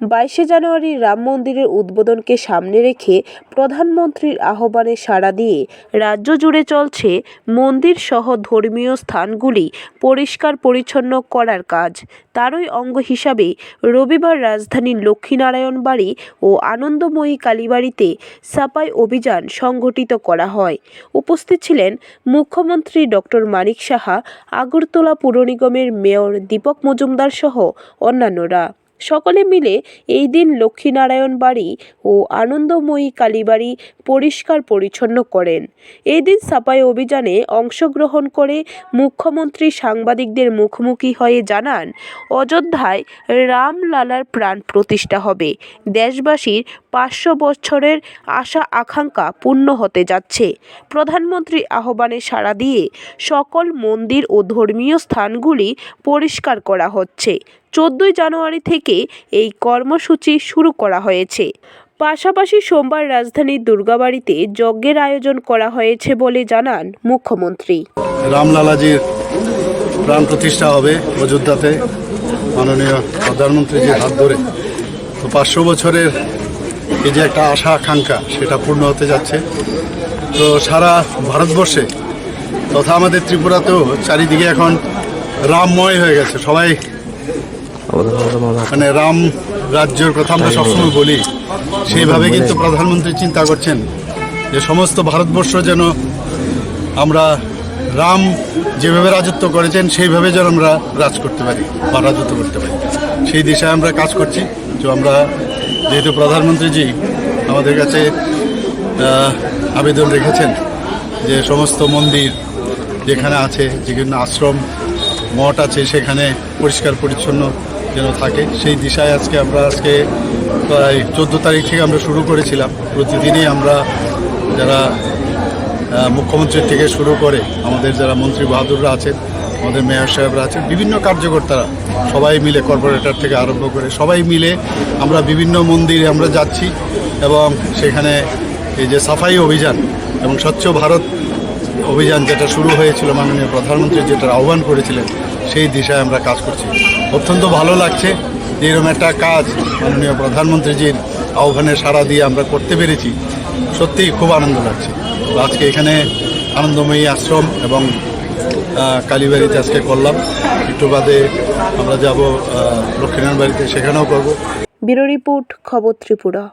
বাইশে জানুয়ারি রাম মন্দিরের উদ্বোধনকে সামনে রেখে প্রধানমন্ত্রীর আহ্বানে সাড়া দিয়ে রাজ্য জুড়ে চলছে মন্দির সহ ধর্মীয় স্থানগুলি পরিষ্কার পরিচ্ছন্ন করার কাজ। তারই অঙ্গ হিসাবে রবিবার রাজধানীর লক্ষ্মীনারায়ণ বাড়ি ও আনন্দময়ী কালীবাড়িতে সাপাই অভিযান সংগঠিত করা হয়। উপস্থিত ছিলেন মুখ্যমন্ত্রী ডক্টর মানিক সাহা, আগরতলা পুর নিগমের মেয়র দীপক মজুমদার সহ অন্যান্যরা। সকলে মিলে এই দিন লক্ষ্মীনারায়ণ বাড়ি ও আনন্দময়ী কালীবাড়ি পরিষ্কার পরিচ্ছন্ন করেন। এই দিন সাফাই অভিযানে অংশগ্রহণ করে মুখ্যমন্ত্রী সাংবাদিকদের মুখোমুখি হয়ে জানান, অযোধ্যায় রামলালার প্রাণ প্রতিষ্ঠা হবে। দেশবাসীর পাঁচশো বছরের আশা আকাঙ্ক্ষা পূর্ণ হতে যাচ্ছে। প্রধানমন্ত্রী আহ্বানে সাড়া দিয়ে সকল মন্দির ও ধর্মীয় স্থানগুলি পরিষ্কার করা হচ্ছে। চোদ্দোই জানুয়ারি থেকে এই কর্মসূচি শুরু করা হয়েছে। পাশাপাশি সোমবার রাজধানীর দুর্গাবাড়িতে যজ্ঞের আয়োজন করা হয়েছে বলে জানান মুখ্যমন্ত্রী। রামলালাজির প্রাণ প্রতিষ্ঠা হবে অযোধ্যাতে। মাননীয় প্রধানমন্ত্রীজির হাত ধরে। তো পাঁচশো বছরের এই যে একটা আশা, আকাঙ্ক্ষা, সেটা পূর্ণ হতে যাচ্ছে। তো সারা ভারতবর্ষে তথা আমাদের ত্রিপুরাতেও চারিদিকে এখন রামময় হয়ে গেছে। সবাই মানে রাম রাজ্যের কথা আমরা সবসময় বলি। সেইভাবে কিন্তু প্রধানমন্ত্রী চিন্তা করছেন যে সমস্ত ভারতবর্ষ যেন আমরা রাম যেভাবে রাজত্ব করেছেন, সেইভাবে যেন আমরা রাজ করতে পারি বা রাজত্ব করতে পারি। সেই দিশায় আমরা কাজ করছি। তো আমরা যেহেতু প্রধানমন্ত্রীজি আমাদের কাছে আবেদন রেখেছেন যে সমস্ত মন্দির যেখানে আছে, যেখানে আশ্রম মঠ আছে, সেখানে পরিষ্কার পরিচ্ছন্ন যেন থাকে। সেই দিশায় আজকে আমরা আজকে প্রায় চোদ্দ তারিখ থেকে আমরা শুরু করেছিলাম। প্রতিদিনই আমরা যারা মুখ্যমন্ত্রীর থেকে শুরু করে আমাদের যারা মন্ত্রী বাহাদুররা আছেন, আমাদের মেয়র সাহেবরা আছেন, বিভিন্ন কার্যকর্তারা সবাই মিলে কর্পোরেটর থেকে আরম্ভ করে সবাই মিলে আমরা বিভিন্ন মন্দিরে আমরা যাচ্ছি এবং সেখানে এই যে সাফাই অভিযান এবং স্বচ্ছ ভারত অভিযান যেটা শুরু হয়েছিল মাননীয় প্রধানমন্ত্রী যেটা আহ্বান করেছিলেন সেই দিশায় আমরা কাজ করছি। অত্যন্ত ভালো লাগছে যে এরকম একটা কাজ মাননীয় প্রধানমন্ত্রীজির আহ্বানে সাড়া দিয়ে আমরা করতে পেরেছি। সত্যিই খুব আনন্দ লাগছে। আজকে এখানে আনন্দময়ী আশ্রম এবং কালীবাড়িতে আজকে করলাম। একটু বাদে আমরা যাব লক্ষ্মীনারায়ণ বাড়িতে, সেখানেও করব। ব্যুরো রিপোর্ট, খবর ত্রিপুরা।